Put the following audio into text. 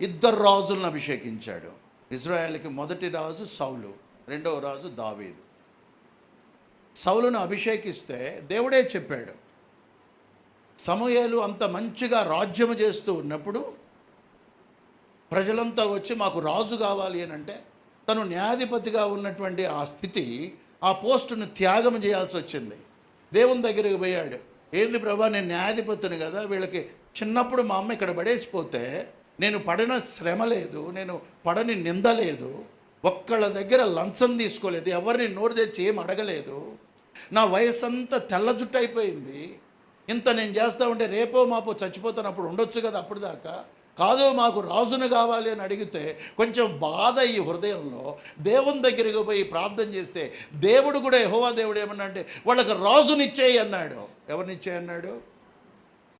ఇద్దరు రాజులను అభిషేకించాడు. ఇజ్రాయెల్కి మొదటి రాజు సౌలు రెండవ రాజు దావీదు. సౌలును అభిషేకిస్తే దేవుడే చెప్పాడు సమూహలు అంత మంచిగా రాజ్యము చేస్తూ ఉన్నప్పుడు ప్రజలంతా వచ్చి మాకు రాజు కావాలి అని అంటే తను న్యాయాధిపతిగా ఉన్నటువంటి ఆ స్థితి ఆ పోస్టును త్యాగం చేయాల్సి వచ్చింది. దేవుని దగ్గరికి పోయాడు. ఏంది ప్రభా నేను న్యాయాధిపతిని కదా వీళ్ళకి చిన్నప్పుడు మా అమ్మ ఇక్కడ పడేసిపోతే నేను పడిన శ్రమ లేదు నేను పడని నింద లేదు ఒక్కళ్ళ దగ్గర లంచం తీసుకోలేదు ఎవరిని నోరు తెచ్చి ఏం అడగలేదు. నా వయసు అంతా తెల్ల జుట్టు అయిపోయింది. ఇంత నేను చేస్తా ఉంటే రేపో మాపో చచ్చిపోతున్నప్పుడు ఉండొచ్చు కదా అప్పుడు దాకా. కాదు మాకు రాజును కావాలి అని అడిగితే కొంచెం బాధ ఈ హృదయంలో. దేవుని దగ్గరికి పోయి ప్రార్థన చేస్తే దేవుడు కూడా యహోవా దేవుడు ఏమన్నా అంటే వాళ్ళకి రాజునిచ్చేయి అన్నాడు. ఎవరినిచ్చేయన్నాడు అన్నాడు?